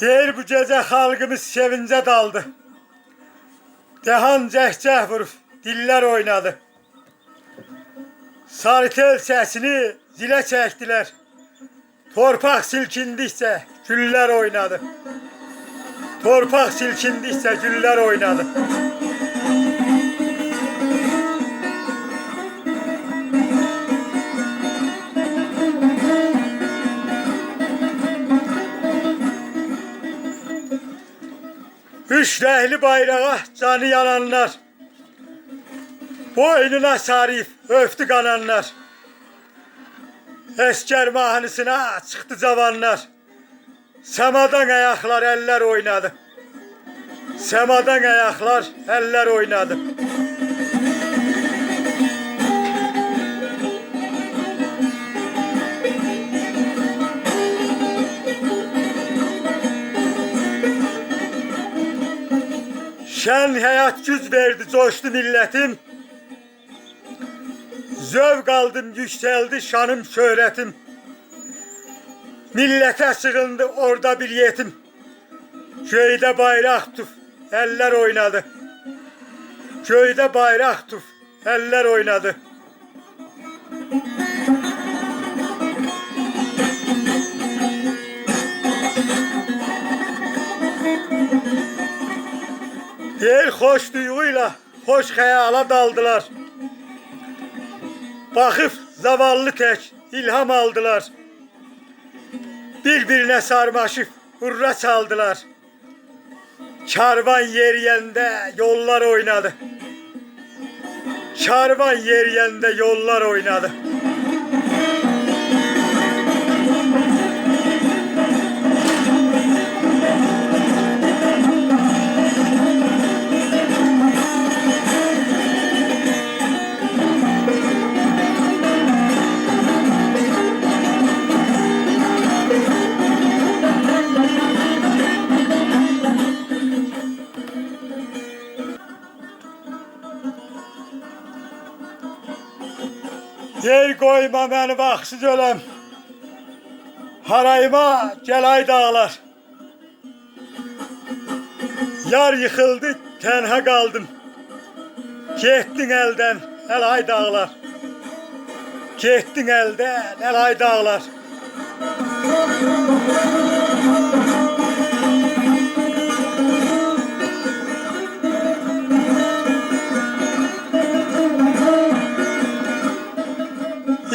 Değil bu gece halkımız sevince daldı. Dehan cehceh vurup diller oynadı. Sarıtel sesini zile çektiler. Torpak silkindikçe güller oynadı. Torpak silkindikçe güller oynadı. Üç rehli bayrağa canı yananlar. Boynuna sarıp öftü kananlar. Esker mahnısına çıktı zavanlar. Semadan ayaklar eller oynadı. Semadan ayaklar eller oynadı. Şen hayat güz verdi coştu milletim. Zövk aldım yükseldi şanım şöhretim. Millete sığındı orada bir yetim. Köyde bayrak tuf, eller oynadı. Köyde bayrak tuf, eller oynadı. Bir hoş duyguyla hoş hayala daldılar. Bakıp zavallı tek ilham aldılar. Birbirine sarmaşıp hurra çaldılar. Karvan yeriyende yollar oynadı. Karvan yeriyende yollar oynadı. Yer koyma beni baksız ölem. Harayma gelay dağlar. Yar yıkıldı tenha kaldım. Gettin elden el ay dağlar. Gettin elden el ay dağlar.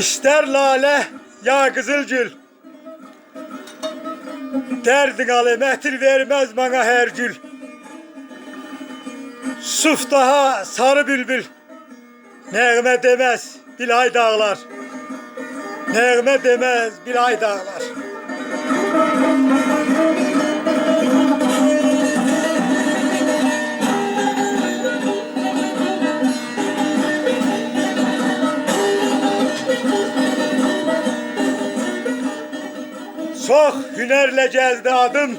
İster lale ya kızılgül. Derdin alem etir vermez bana her gül. Suf daha sarı bülbül. Nəğmə demez bilay dağlar. Nəğmə demez bilay dağlar Çok hünerle geldi adım.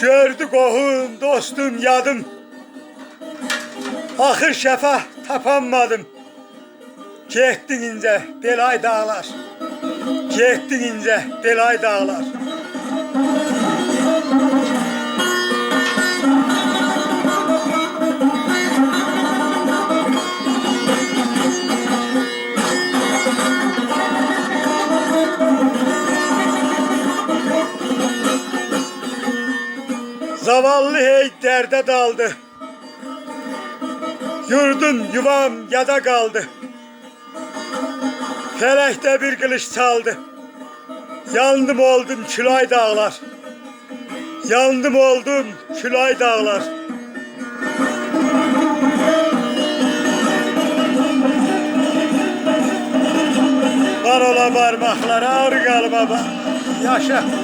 Gördü kohum dostum yadım. Ahır şefa tapanmadım. Gettin ince belay dağlar. Gettin ince belay dağlar derde daldı. Yurdum yuvam yada kaldı. Felekte bir kılıç çaldı. Yandım oldum külay dağlar. Yandım oldum külay dağlar. Var ola parmaklara ağrı kalma bak. Yaşa.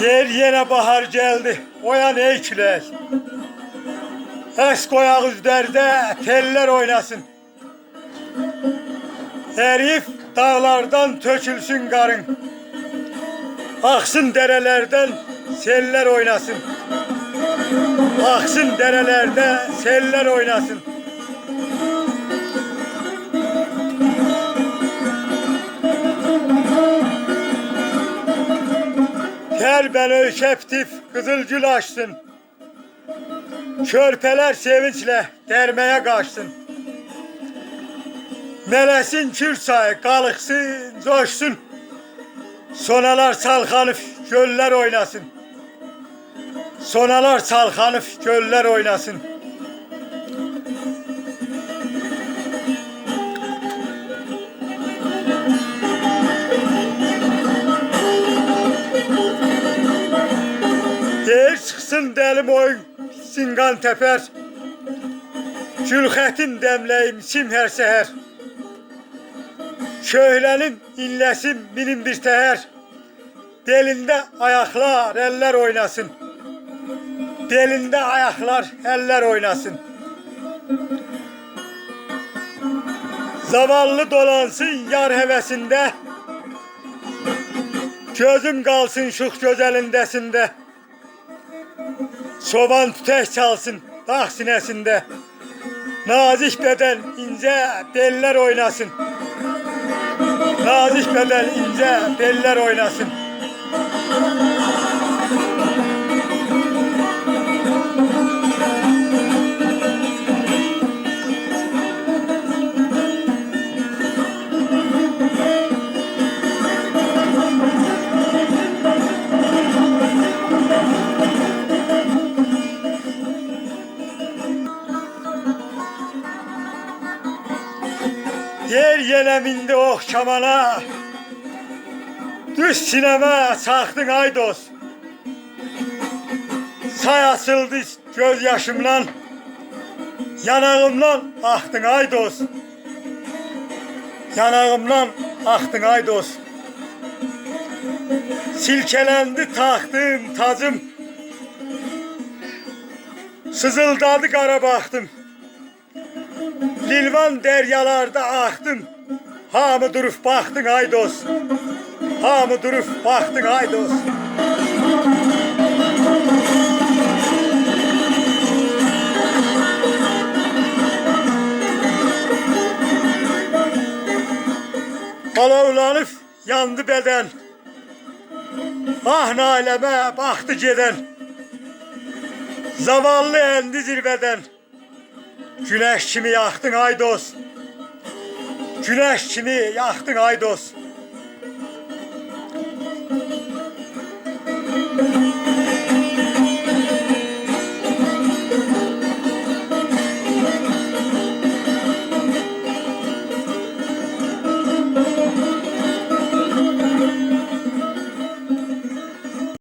Yer yere bahar geldi. Oyan ey külək. Es koyak üzlerde teller oynasın. Herif dağlardan tökülsün karın. Aksın derelerden seller oynasın. Aksın derelerde seller oynasın. Ter ben ölçeptif kızılcıl açsın. Körpeler sevinçle dermeye kaçsın. Melesin kürsay kalıksın, coşsun. Sonalar salkanıf, göller oynasın. Sonalar salkanıf, göller oynasın. Deyir çıxsın dəlim oyun, singan təpər. Gülxətin dəmləyim sim hər səhər. Köhlənim inləsim minim bir təhər. Belində ayaqlar, əllər oynasın. Belində ayaqlar, əllər oynasın. Zavallı dolansın yar həvəsində. Gözüm qalsın şux gözəlindəsində. Çoban tütək çalsın dağ sinəsində. Nazik bədən incə bellər oynasın. Nazik bədən incə bellər oynasın. Yer yeleminde oh çamana. Düz sineme çaktın aydos Say asıldı göz yaşımdan Yanağımdan aktın aydos Yanağımdan aktın aydos Silkelendi taktım tacım. Sızıldadı kara baktım Lilvan deryalarda aktın. Hamı durup baktın aydos. Hamı durup baktın aydos. Alovlanıp yandı beden. Ah naleme baktı geden. Zavallı endi zirveden. Güneş kimi yaktın aydos. Güneş kimi yaktın aydos.